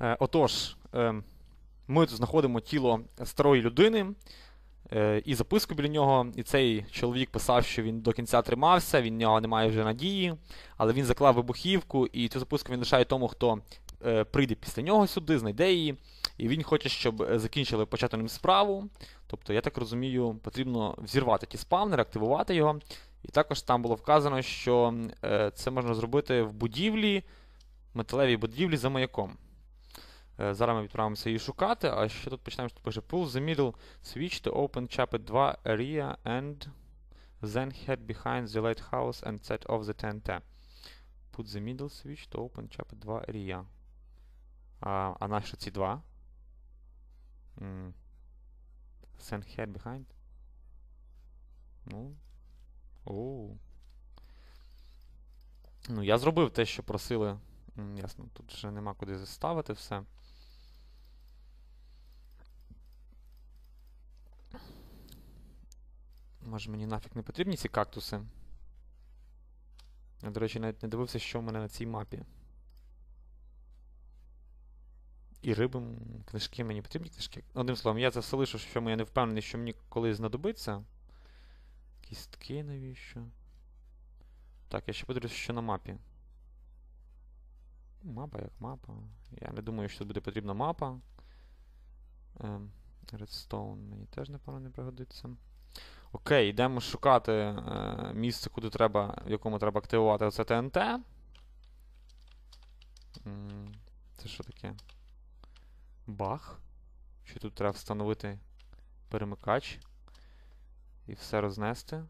Е, Отож, е, ми знаходимо тіло старої людини е, і записку біля нього. І цей чоловік писав, що він до кінця тримався, він нього немає вже надії, але він заклав вибухівку, і цю записку він лишає тому, хто прийде після нього сюди, знайде її. І він хоче, щоб закінчили почати ним справу. Тобто, я так розумію, потрібно взірвати ті спавнери, активувати його. І також там було вказано, що це можна зробити в будівлі, металевій будівлі за маяком. Е, зараз ми відправимося її шукати, а ще тут починаємо, що пише Pull the middle switch to open chapter 2 area and then head behind the lighthouse and set off the TNT. Put the middle switch to open chapter 2 area. А, а наші ці два? М. Send head behind. Ну. Оу. Ну, я зробив те, що просили. Ясно, тут вже нема куди заставити все. Може мені нафіг не потрібні ці кактуси? Я, до речі, навіть не дивився, що в мене на цій мапі. І риби, книжки мені потрібні книжки. Одним словом, я це все що я не впевнений, що мені колись знадобиться. Кістки навіщо? Так, я ще подивлюся, що на мапі. Мапа як мапа. Я не думаю, що тут буде потрібна мапа. Ем, Redstone мені теж, напевно, не пригодиться. Окей, йдемо шукати е, місце, куди треба, в якому треба активувати оце ТНТ. Це що таке? Баг. Що тут треба встановити перемикач. І все рознести.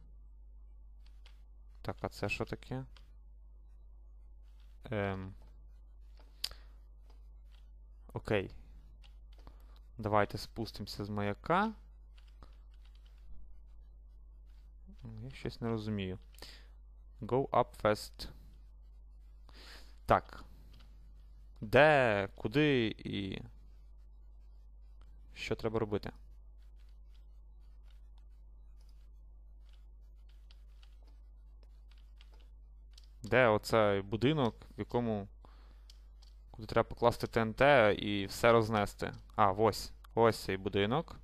Так, а це що таке? Ем. Окей. Давайте спустимося з маяка. М, Я щось не розумію. Go up fast. Так. Де, куди і. Що треба робити? Де оцей будинок, в якому. Куди треба покласти ТНТ і все рознести. А, ось. Ось цей будинок.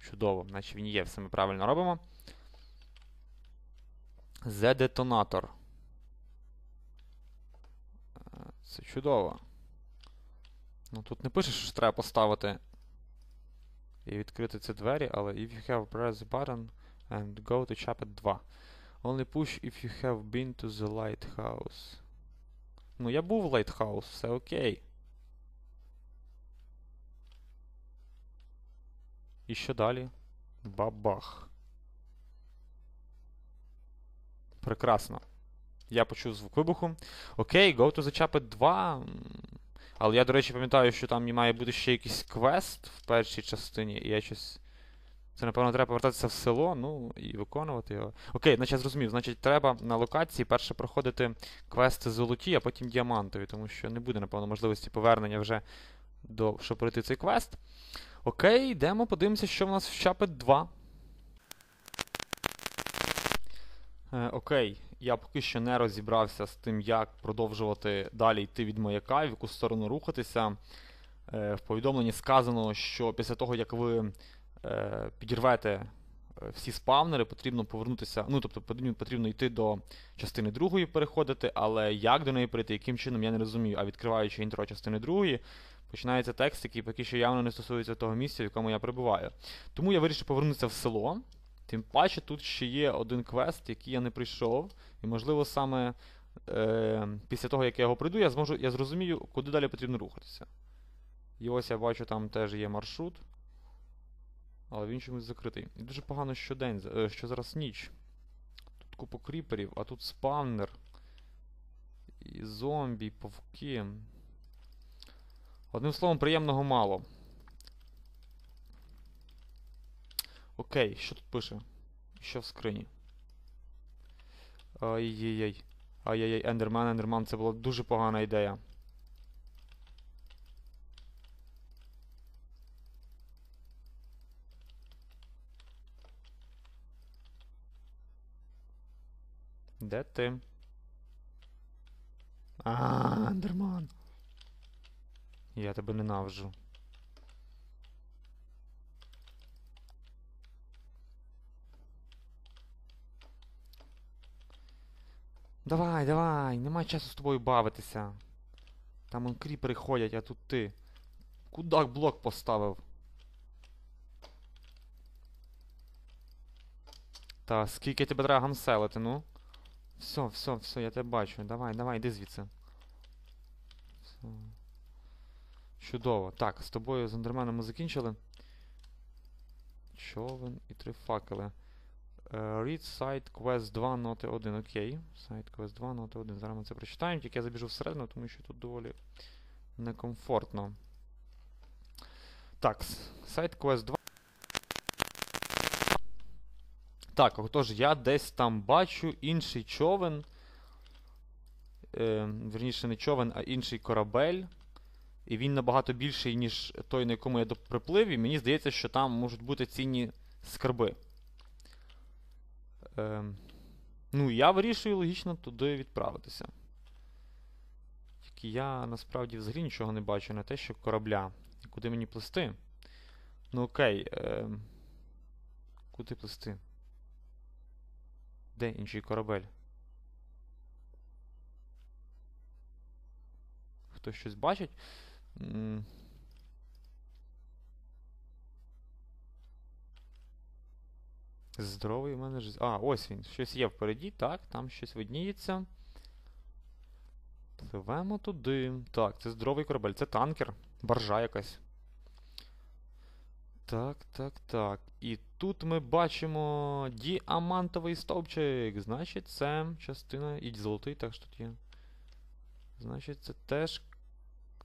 Чудово, наче він є, все ми правильно робимо. The детонатор. Це чудово. Ну тут не пише, що треба поставити і відкрити ці двері, але if you have press the button and go to chapter 2. Only push if you have been to the lighthouse. Ну, я був в Lighthouse, все окей. І що далі? Бабах. Прекрасно. Я почув звук вибуху. Окей, go to the chapter 2. Але я, до речі, пам'ятаю, що там має бути ще якийсь квест в першій частині, і я щось. Це, напевно, треба повертатися в село, ну, і виконувати його. Окей, значить я зрозумів. Значить, треба на локації перше проходити квести золоті, а потім діамантові, тому що не буде, напевно, можливості повернення вже до, щоб пройти цей квест. Окей, йдемо, подивимося, що в нас в Chapter 2. Е, окей, я поки що не розібрався з тим, як продовжувати далі йти від маяка, в яку сторону рухатися. Е, в повідомленні сказано, що після того, як ви е, підірвете е, всі спавнери, потрібно повернутися. Ну, тобто потрібно йти до частини другої переходити, але як до неї прийти, яким чином, я не розумію. А відкриваючи інтро частини другої, починається текст, який поки що явно не стосується того місця, в якому я перебуваю. Тому я вирішив повернутися в село. Тим паче тут ще є один квест, який я не прийшов. І, можливо, саме е, після того, як я його пройду, я зможу, я зрозумію, куди далі потрібно рухатися. І ось я бачу, там теж є маршрут. Але він чомусь закритий. І дуже погано, що день, е, що зараз ніч. Тут купа кріперів, а тут спавнер. І зомбі, і павки. Одним словом, приємного мало. Окей, що тут пише? Що в скрині? Ай-яй-яй. Ай-яй-яй, Ендермен, Ендерман, це була дуже погана ідея. Де ти? А, Ендерман. Я тебе ненавиджу. Давай, давай, нема часу з тобою бавитися. Там он кріпери ходять, а тут ти. Кудак блок поставив. Та скільки тебе треба гамселити, ну? Все, все, все, я тебе бачу. Давай, давай, йди звідси. Все. Чудово. Так, з тобою з андерменом ми закінчили. Човен і три факели. Е, Read Side Quest 2 ноти 1. Окей. Side Quest 2 ноти 1. Зараз ми це прочитаємо, тільки я забіжу всередину, тому що тут доволі некомфортно. Так, Side Quest 2. Так, отож, я десь там бачу інший човен. Е, верніше, не човен, а інший корабель. І він набагато більший, ніж той, на якому я приплив, і мені здається, що там можуть бути цінні скарби. Е, ну, я вирішую логічно туди відправитися. Тільки я насправді взагалі нічого не бачу, не те, що корабля. Куди мені плисти? Ну окей. Е, куди плисти? Де інший корабель? Хтось щось бачить? Здоровий у мене. А, ось він. Щось є впереді, так, там щось видніється. Пливемо туди. Так, це здоровий корабель. Це танкер. Баржа якась. Так, так, так. І тут ми бачимо діамантовий стовпчик. Значить, це частина. І золотий теж тут є. Значить, це теж.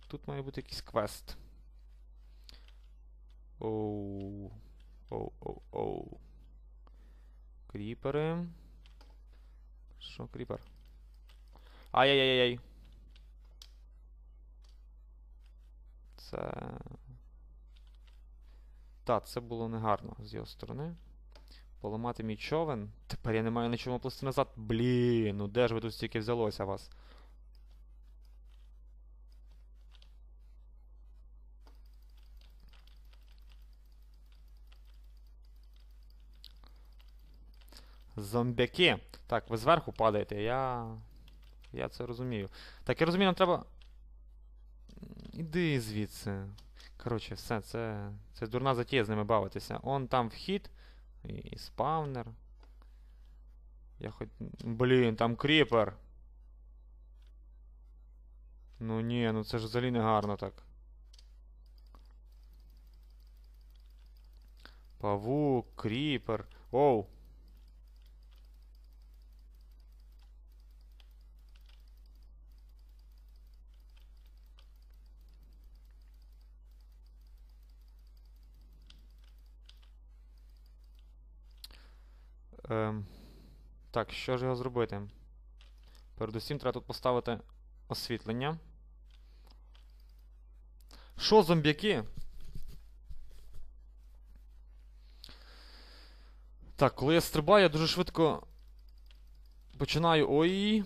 Тут має бути якийсь квест. Оу. Оу, оу, оу. Кріпери. Що, кріпер? Ай-яй-яй-яй. Це. Так, це було негарно з його сторони. Поламати мій човен. Тепер я не маю на чому плисти назад. Блін, ну де ж ви тут стільки взялося вас? Зомбяки. Так, ви зверху падаєте, я. Я це розумію. Так, я розумію, нам треба. Іди звідси. Коротше, все, це. Це дурна затія з ними бавитися. Он там вхід. І, і спавнер. Я хоч. Блін, там кріпер. Ну ні, ну це ж взагалі не гарно так. Павук, кріпер. Оу. Ем, так, що ж його зробити? Передусім треба тут поставити освітлення. Що, зомбяки? Так, коли я стрибаю, я дуже швидко починаю. Ой.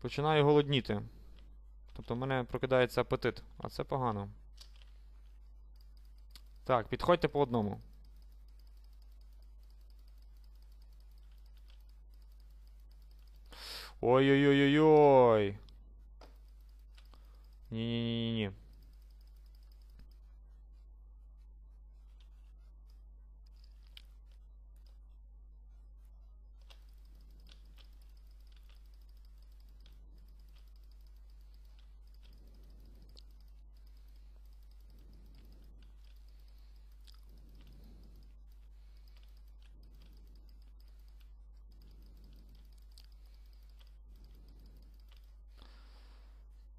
Починаю голодніти. Тобто в мене прокидається апетит, а це погано. Так, підходьте по одному. Ой-ой-ой-ой-ой. Ні-ні-ні-ні.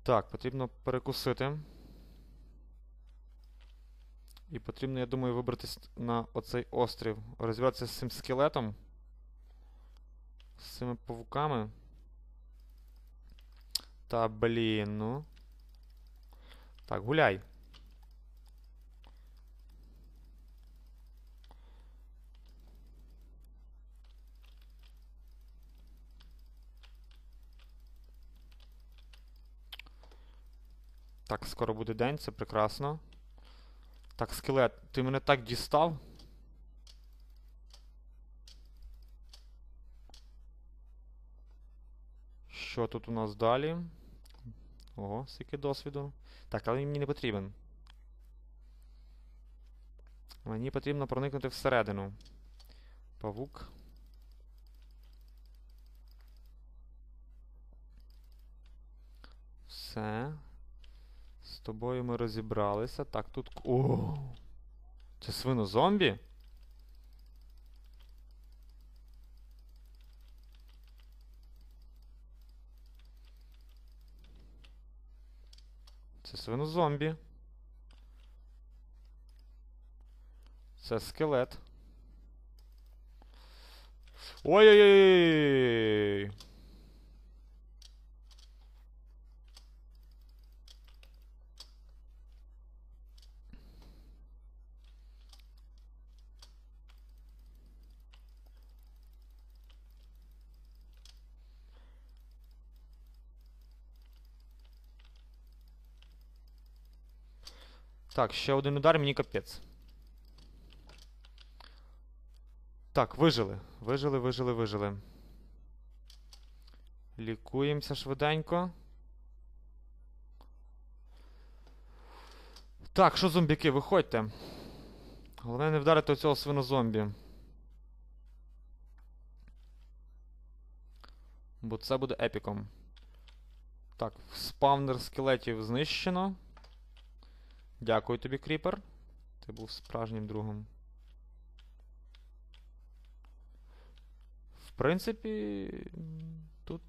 Так, потрібно перекусити. І потрібно, я думаю, вибратись на оцей острів. Розібратися з цим скелетом. З цими павуками. Та блін, ну. Так, гуляй. Так, скоро буде день, це прекрасно. Так, скелет, ти мене так дістав. Що тут у нас далі? Ого, скільки досвіду. Так, але мені не потрібен. Мені потрібно проникнути всередину. Павук. Все. Тобою ми розібралися. Так, тут. О! Це свино-зомбі? Це свино-зомбі. Це скелет. Ой-ой-ой! Так, ще один удар, мені капець. Так, вижили. Вижили, вижили, вижили. Лікуємося швиденько. Так, що зомбіки, виходьте. Головне не вдарити оцього свинозомбі. Бо це буде епіком. Так, спавнер скелетів знищено. Дякую тобі, Кріпер. Ти був справжнім другом. В принципі, тут,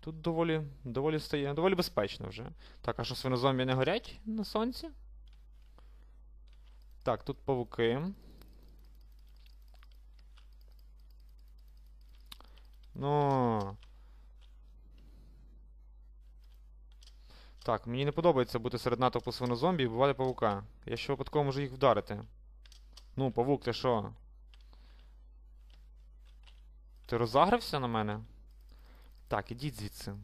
тут доволі, доволі стає, доволі безпечно вже. Так, а що свинозомбі не горять на сонці? Так, тут павуки. Ну. Так, мені не подобається бути серед натовпу свинозомбі і вбивати павука. Я ще випадково можу їх вдарити. Ну, павук, ти що? Ти розагрився на мене? Так, ідіть звідси.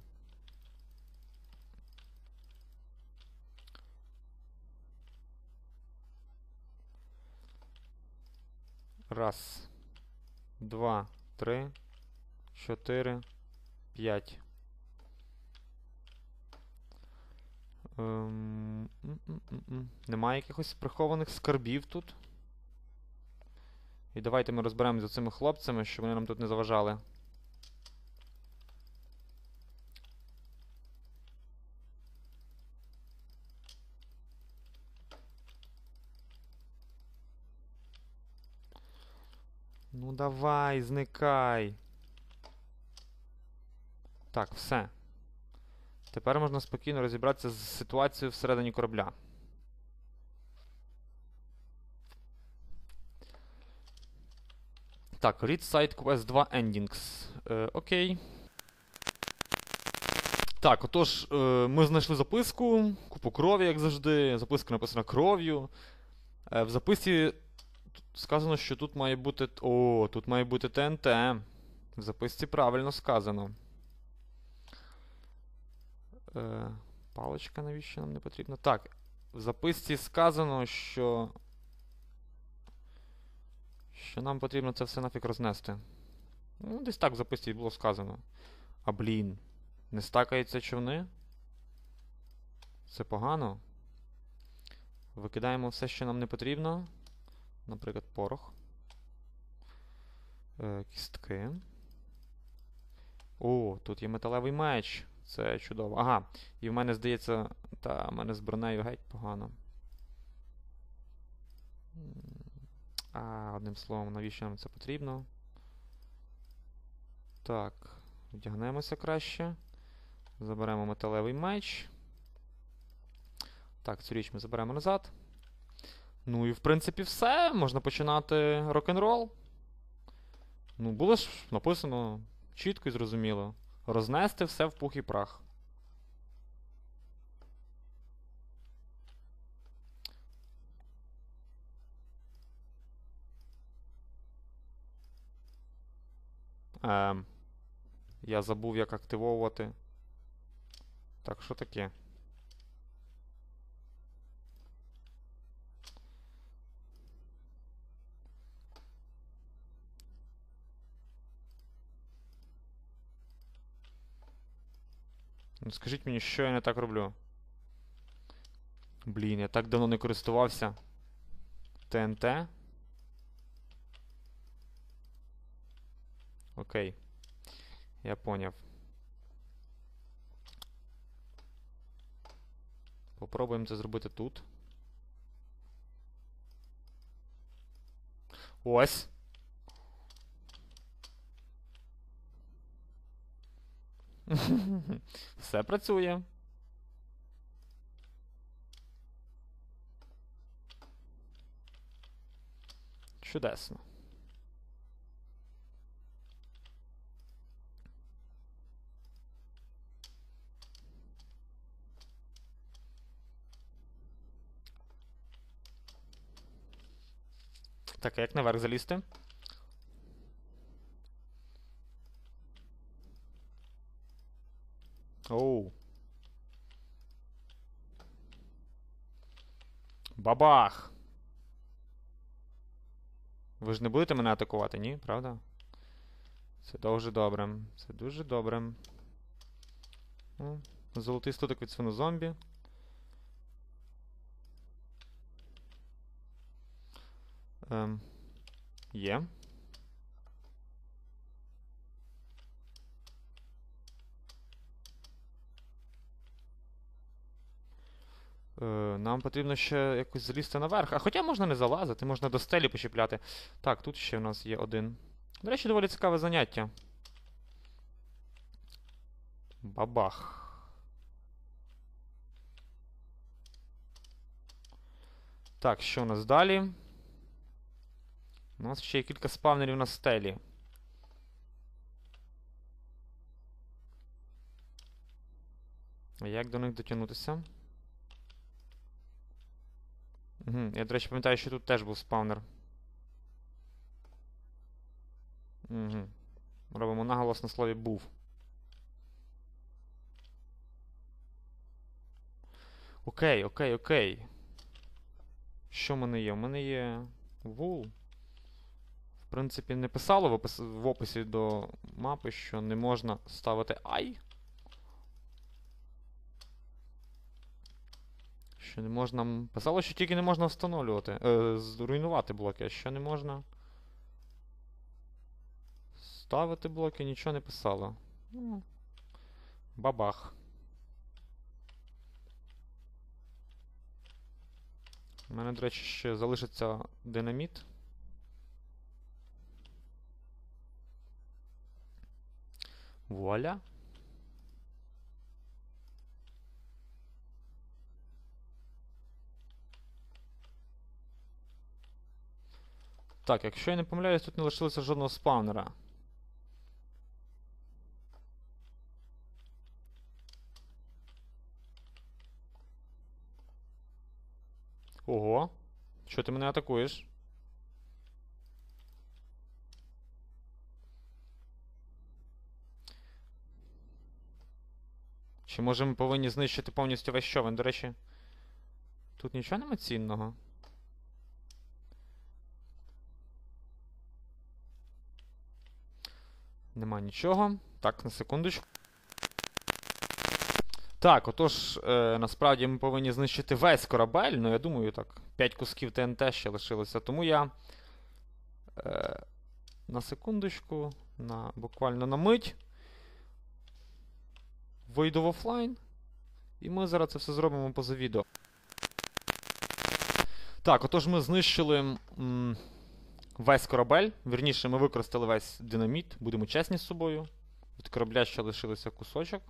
Раз. Два, три, чотири, п'ять. Ем. Немає якихось прихованих скарбів тут. І давайте ми розберемося з цими хлопцями, щоб вони нам тут не заважали. Ну давай, зникай. Так, все. Тепер можна спокійно розібратися з ситуацією всередині корабля. Так, read site quest 2 endings. Е, окей. Так, отож, е, ми знайшли записку, купу крові, як завжди. Записка написана кров'ю. Е, в записці сказано, що тут має бути. О, тут має бути ТНТ. В записці правильно сказано. Е, паличка навіщо нам не потрібна? Так, в записці сказано, що. Що нам потрібно це все нафіг рознести. Ну, десь так в записці було сказано. А блін. Не стакаються човни? Це погано. Викидаємо все, що нам не потрібно. Наприклад, порох. Е, кістки. О, тут є металевий меч. Це чудово. Ага. І в мене здається. Та, в мене з бронею геть погано. А, одним словом, навіщо нам це потрібно? Так, вдягнемося краще. Заберемо металевий меч. Так, цю річ ми заберемо назад. Ну і в принципі все. Можна починати рок-н-рол. Ну, було ж написано чітко і зрозуміло. Рознести все в пух і прах. Е, я забув, як активовувати. Так, що таке? Скажіть мені, що я не так роблю? Блін, я так давно не користувався. ТНТ. Окей. Я поняв. Попробуємо це зробити тут. Ось. Все працює. Чудесно. Так, а як наверх залізти? Оу. Бабах! Ви ж не будете мене атакувати, ні? Правда? Це дуже добре. Це дуже добре. Ну, Золотий студок від свинозомбі. Ем, Є. Нам потрібно ще якось залізти наверх. А хоча можна не залазити, можна до стелі почіпляти. Так, тут ще в нас є один. До речі, доволі цікаве заняття. Бабах. Так, що у нас далі? У нас ще є кілька спавнерів на стелі. Як до них дотягнутися? Угу. Я, до речі, пам'ятаю, що тут теж був спавнер. Угу. Робимо наголос на слові був. Окей, окей, окей. Що в мене є? У мене є вул. В принципі, не писало в, описі до мапи, що не можна ставити ай. Що не можна. Писало, що тільки не можна встановлювати. Е, зруйнувати блоки, а що не можна. Ставити блоки, нічого не писало. Ну, Бабах. У мене, до речі, ще залишиться динаміт. Вуаля. Так, якщо я не помиляюсь, тут не лишилося жодного спавнера. Ого. Що ти мене атакуєш? Чи може ми повинні знищити повністю весь човен? До речі, тут нічого нема цінного. Нема нічого. Так, на секундочку. Так, отож, е, насправді ми повинні знищити весь корабель. Ну, я думаю, так, 5 кусків ТНТ ще лишилося. Тому я. Е, на секундочку, на, буквально на мить. Вийду в офлайн. І ми зараз це все зробимо поза відео. Так, отож ми знищили м, весь корабель. Вірніше, ми використали весь динаміт. Будемо чесні з собою. Від корабля ще лишилося кусочок.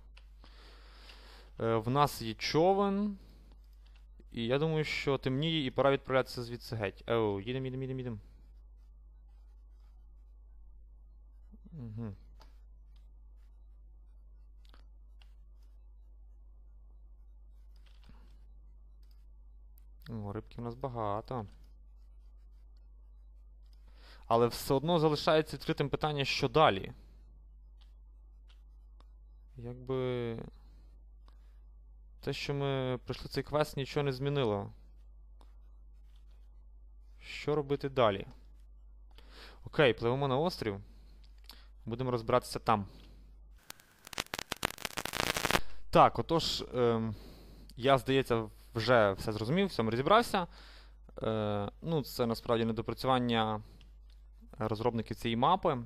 Е, в нас є човен. І я думаю, що темніє і пора відправлятися звідси геть. Оу, їдемо, їдемо, їдемо, їдемо. Угу. О, рибки в нас багато. Але все одно залишається відкритим питання, що далі. Якби. Те, що ми пройшли цей квест, нічого не змінило. Що робити далі? Окей, пливемо на острів. Будемо розбиратися там. Так, отож, ем, я, здається, вже все зрозумів, всьому розібрався. Е, ну, це насправді недопрацювання розробників цієї мапи.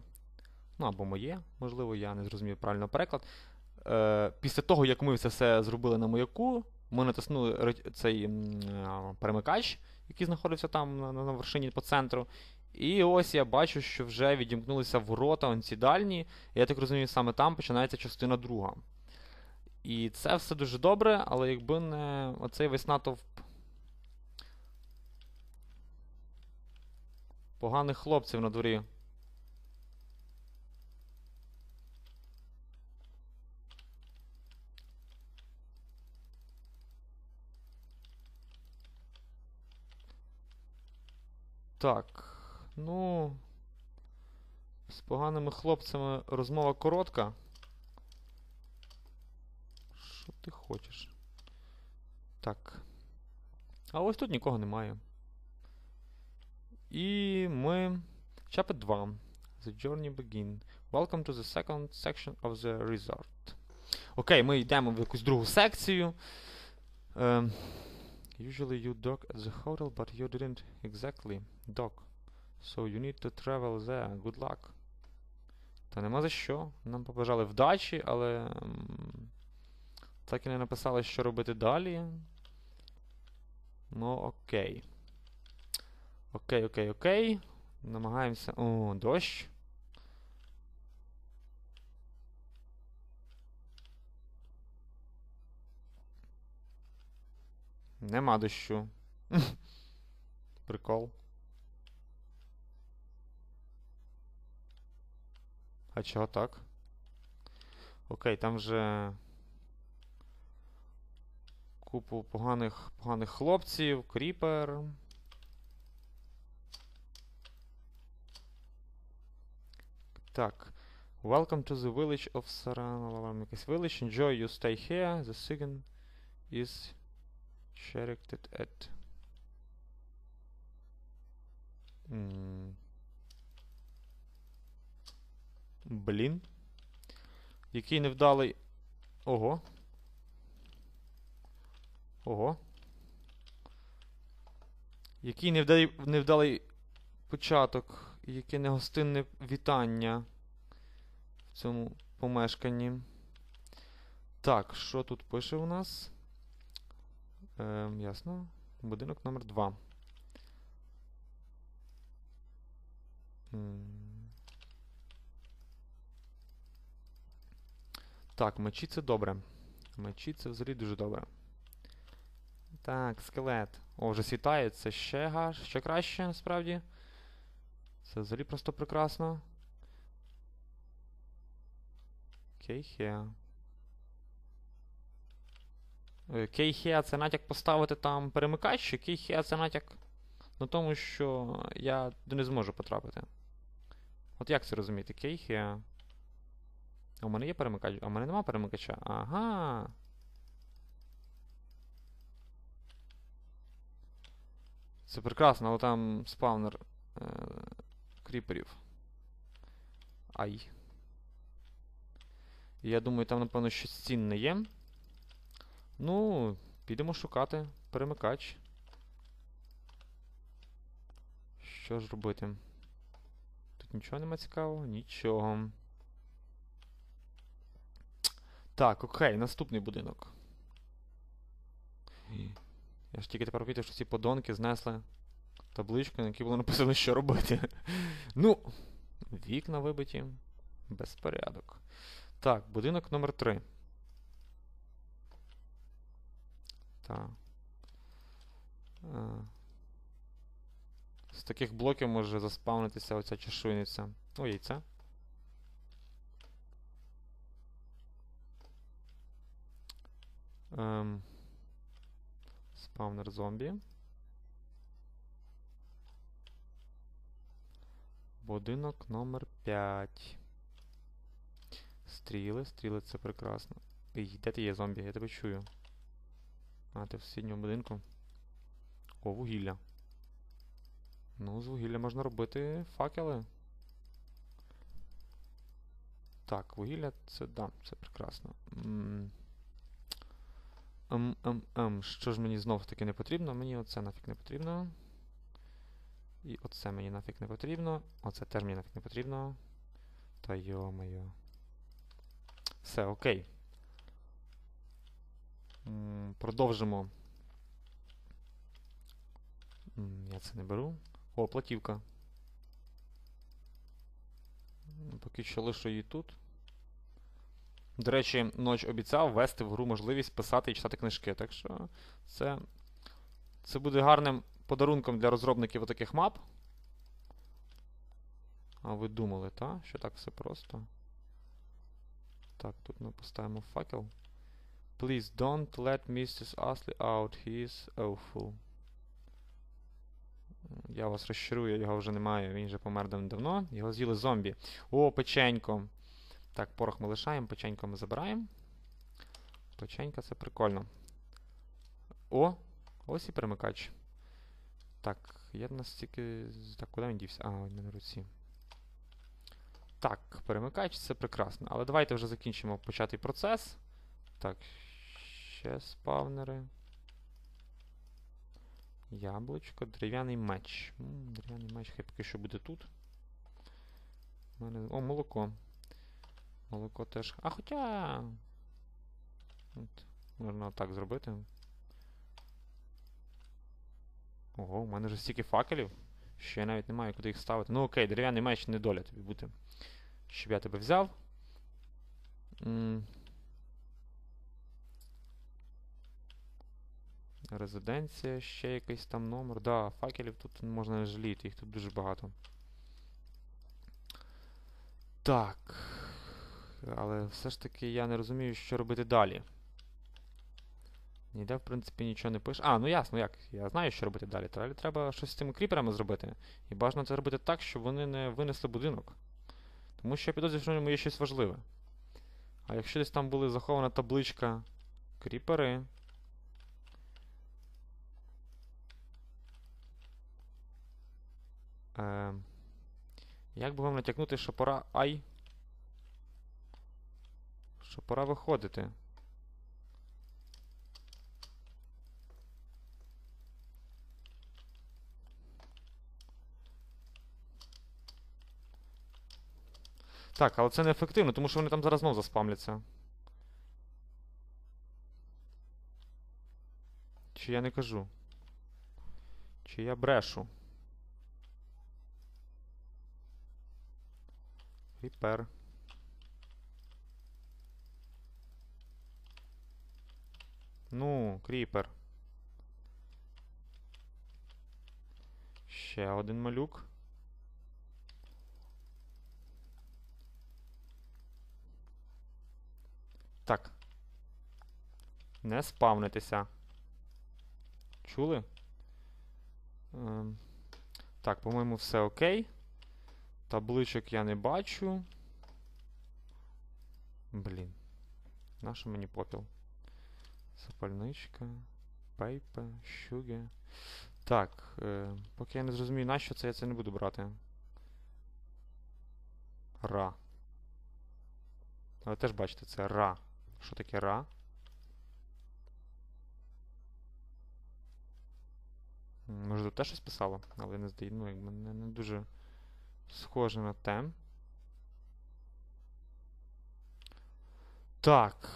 Ну, або моє, можливо, я не зрозумів правильно переклад. Е, після того, як ми це все зробили на маяку, ми натиснули цей перемикач, який знаходився там на, на вершині по центру. І ось я бачу, що вже відімкнулися ворота, ці дальні. Я так розумію, саме там починається частина друга. І це все дуже добре, але якби не оцей весь натовп поганих хлопців на дворі. Так, ну. З поганими хлопцями розмова коротка. Що ти хочеш? Так. А ось тут нікого немає. І ми. Chapter 2. The journey begin. Welcome to the second section of the resort. Окей, ми йдемо в якусь другу секцію. Ем, usually you dock at the hotel, but you didn't exactly dock. So you need to travel there. Good luck. Та нема за що. Нам побажали вдачі, але. Так і не написали, що робити далі. Ну, окей. Окей, окей, окей. Намагаємося. О, дощ. Нема дощу. Прикол. А чого так? Окей, там вже купу поганих, поганих хлопців, кріпер. Так. Welcome to the village of Saran. Якийсь village. Enjoy you stay here. The signal is directed at. Блін. Який невдалий. Ого. Ого. Який невдалий, невдалий початок, яке негостинне вітання в цьому помешканні. Так, що тут пише у нас? Ем, ясно. Будинок номер 2. Так, мечі це добре. Мечі це взагалі дуже добре. Так, скелет. О, вже світає, це ще гаш, ще краще, насправді. Це взагалі просто прекрасно. Кейхеа. Е, Кейхеа це натяк поставити там перемикач, чи Кейхеа це натяк на тому, що я не зможу потрапити. От як це розуміти? Кейхеа. А у мене є перемикач? А у мене нема перемикача. Ага. Це прекрасно, але там спавнер е, кріперів. Ай. Я думаю, там, напевно, щось цінне є. Ну, підемо шукати перемикач. Що ж робити? Тут нічого нема цікавого? Нічого. Так, окей, наступний будинок. Я ж тільки тепер помітив, що ці подонки знесли табличку, на якій було написано, що робити. ну, вікна вибиті. Безпорядок. Так, будинок номер 3. Так. З таких блоків може заспавнитися оця чешуйниця. О, яйце. Ем. Спавнер зомбі. Будинок номер 5. Стріли, стріли це прекрасно. Ей, де ти є зомбі? Я тебе чую. А, ти в сусідньому будинку. О, вугілля. Ну, з вугілля можна робити факели. Так, вугілля це да, це прекрасно. М Ем, ем, ем. Що ж мені знов таки не потрібно? Мені оце нафіг не потрібно. І оце мені нафіг не потрібно. Оце теж мені нафіг не потрібно. Та йо-моє. Все, окей. Продовжимо. Я це не беру. О, платівка. Поки що лишу її тут. До речі, ноч обіцяв ввести в гру можливість писати і читати книжки. Так що це буде гарним подарунком для розробників таких мап. А ви думали, та? Що так все просто? Так, тут ми поставимо факел. Please don't let Mrs. Astley out. He is awful. Я вас розчарую, його вже немає, він вже помер давно. Його з'їли зомбі. О, печенько. Так, порох ми лишаємо, печенько ми забираємо. Печенька це прикольно. О! Ось і перемикач. Так, я настільки. Так, куди він дівся? А, він на руці. Так, перемикач це прекрасно. Але давайте вже закінчимо початий процес. Так, ще спавнери. Яблучко, дерев'яний меч. Дерев'яний меч, хай поки що буде тут. У мене... О, молоко. Молоко теж. А хоча. От, можна так зробити. Ого, у мене вже стільки факелів, що я навіть не маю куди їх ставити. Ну окей, дерев'яний меч не доля тобі бути. Щоб я тебе взяв. Резиденція, ще якийсь там номер. Да, факелів тут можна не жаліти, їх тут дуже багато. Так. Але все ж таки я не розумію, що робити далі. Ніде, в принципі, нічого не пише. А, ну ясно, як. Я знаю, що робити далі. Далі треба щось з цими кріперами зробити. І бажано це робити так, щоб вони не винесли будинок. Тому що я підозрюю, що в ньому є щось важливе. А якщо десь там була захована табличка кріпери. Е, як би вам натякнути, що пора. Ай! Що пора виходити. Так, але це не ефективно, тому що вони там зараз знов заспамляться. Чи я не кажу? Чи я брешу? Ріпер. Ну, кріпер. Ще один малюк. Так. Не спавнитися. Чули? Ем, так, по-моєму, все окей. Табличок я не бачу. Блін. Нащо мені попіл? Запальничка. Пейпе, щуги. Так, е, поки я не зрозумію, нащо це, я це не буду брати. Ра. Ви теж бачите, це ра. Що таке ра? М, Може тут теж щось писало, але не здає, ну, якби не, не дуже схоже на тем. Так.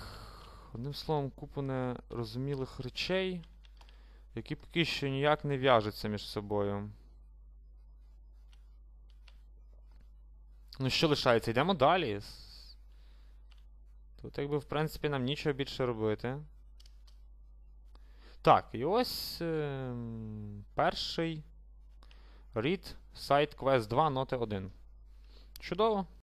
Одним словом, купу нерозумілих речей, які поки що ніяк не в'яжуться між собою. Ну, що лишається? Йдемо далі. Тут, якби, в принципі, нам нічого більше робити. Так, і ось е перший read site quest 2 ноти 1. Чудово.